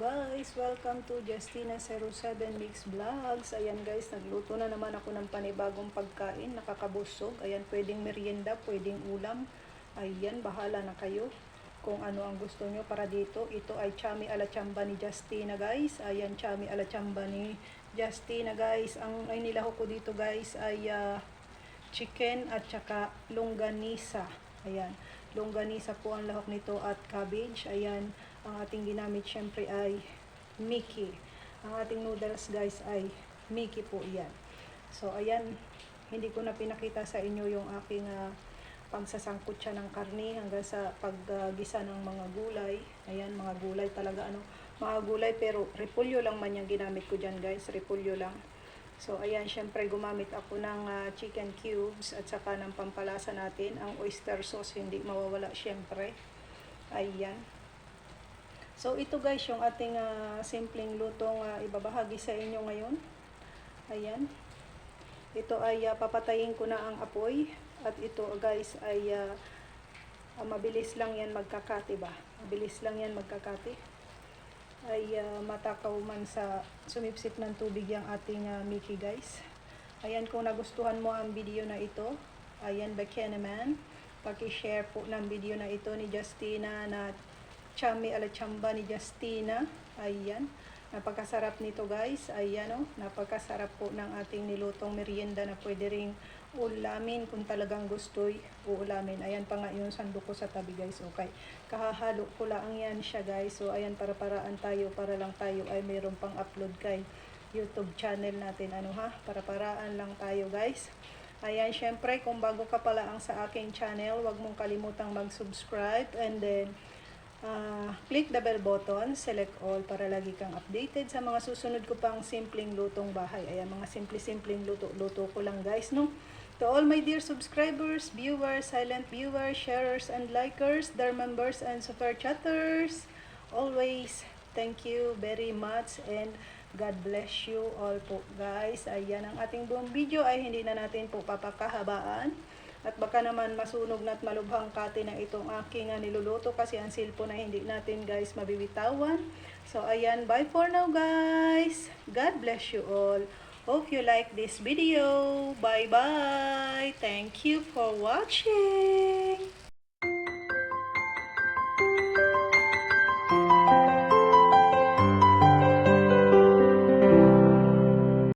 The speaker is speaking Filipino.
Guys! Welcome to Justina 07 Mix Vlogs. Ayan guys, nagluto na naman ako ng panibagong pagkain. Nakakabusog. Ayan, pwedeng merienda, pwedeng ulam. Ayan, bahala na kayo kung ano ang gusto nyo para dito. Ito ay chami ala chamba ni Justina guys. Ayan, chami ala chamba ni Justina guys. Ang ay nilahok ko dito guys ay ah, chicken at saka longganisa. Ayan, longganisa po ang lahok nito at cabbage. Ayan, ang ating ginamit syempre ay Mickey. Ang ating noodles guys ay Mickey po yan. So ayan, hindi ko na pinakita sa inyo yung aking ah, pagsasangkot siya ng karne hanggang sa paggisa ng mga gulay. Ayan, mga gulay talaga ano, mga gulay pero repolyo lang man yung ginamit ko dyan guys, repolyo lang. So ayan, syempre gumamit ako ng ah, chicken cubes at saka ng pampalasa natin. Ang oyster sauce hindi mawawala syempre. Ayan. So ito guys yung ating ah, simpleng lutong ah, ibabahagi sa inyo ngayon. Ayan. Ito ay ah, papatayin ko na ang apoy at ito guys ay ah, ah, mabilis lang yan magkakati ba? Mabilis lang yan magkakati. Ay ah, matakaw man sa sumipsip ng tubig yung ating ah, Mickey guys. Ayan kung nagustuhan mo ang video na ito, ayan baka naman, paki-share po ng video na ito ni Justina na chami ala chamba ni Justina. Ayan. Napakasarap nito guys. Ayan oh. Napakasarap po ng ating nilutong merienda na pwede ring ulamin kung talagang gusto'y uulamin. Ayan pa nga yung sandok ko sa tabi guys. Okay. Kahahalo ko lang yan siya guys. So ayan para paraan tayo para lang tayo ay mayroon pang upload kay YouTube channel natin. Ano ha? Para paraan lang tayo guys. Ayan, syempre, kung bago ka pala ang sa aking channel, wag mong kalimutang mag-subscribe and then Ah, click the bell button, select all para lagi kang updated sa mga susunod ko pang simpleng lutong bahay. Ayan, mga simple-simpleng luto-luto ko lang guys, no? To all my dear subscribers, viewers, silent viewers, sharers, and likers, their members and super chatters, always thank you very much and God bless you all po guys. Ayan, ang ating buong video ay hindi na natin po papakahabaan. At baka naman masunog na at malubhang kati ng itong aking ah, niluluto kasi ang silpo na hindi natin guys mabibitawan. So ayan, bye for now guys. God bless you all. Hope you like this video. Bye bye. Thank you for watching.